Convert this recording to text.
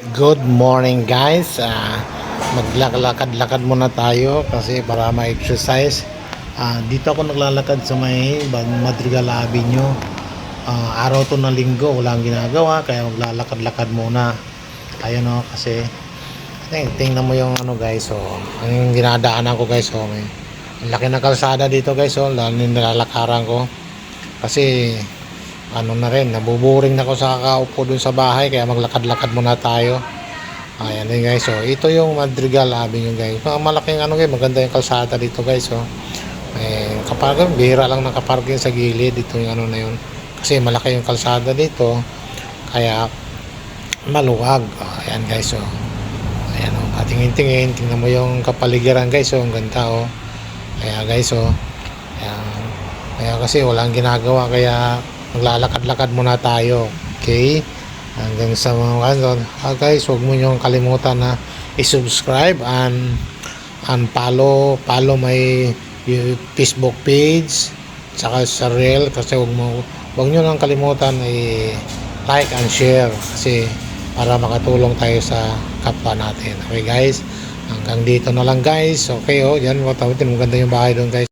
Good morning guys. Ah, Maglakad-lakad muna tayo kasi para ma-exercise. Ah, dito ako naglalakad sa may Madrigal Avenue. Ah, araw to na linggo, walang ginagawa kaya maglalakad-lakad muna. Ayun o kasi ting tingnan mo yung ano guys so ang ginadaanan ko guys so may laki ng kalsada dito guys so lalo nilalakaran ko kasi ano na rin, nabuburing na ako sa kakaupo dun sa bahay kaya maglakad-lakad muna tayo. Ayan din guys, so ito yung Madrigal Avenue guys. Mga malaking ano guys, maganda yung kalsada dito guys. So, eh, kapag bihira lang nakaparking sa gilid dito yung ano na yun. Kasi malaki yung kalsada dito, kaya maluwag. Ayan guys, so ayan o, patingin-tingin, tingnan mo yung kapaligiran guys, so ang ganda o. Kaya guys, so ayan, kaya kasi walang ginagawa kaya maglalakad-lakad muna tayo. Okay? Hanggang sa mga ano, ah, guys, huwag mo niyong kalimutan na i-subscribe and and follow follow my Facebook page saka sa reel kasi huwag mo huwag niyo nang kalimutan i like and share kasi para makatulong tayo sa kapwa natin. Okay guys? Hanggang dito na lang guys. Okay oh, yan mo maganda yung bahay doon guys.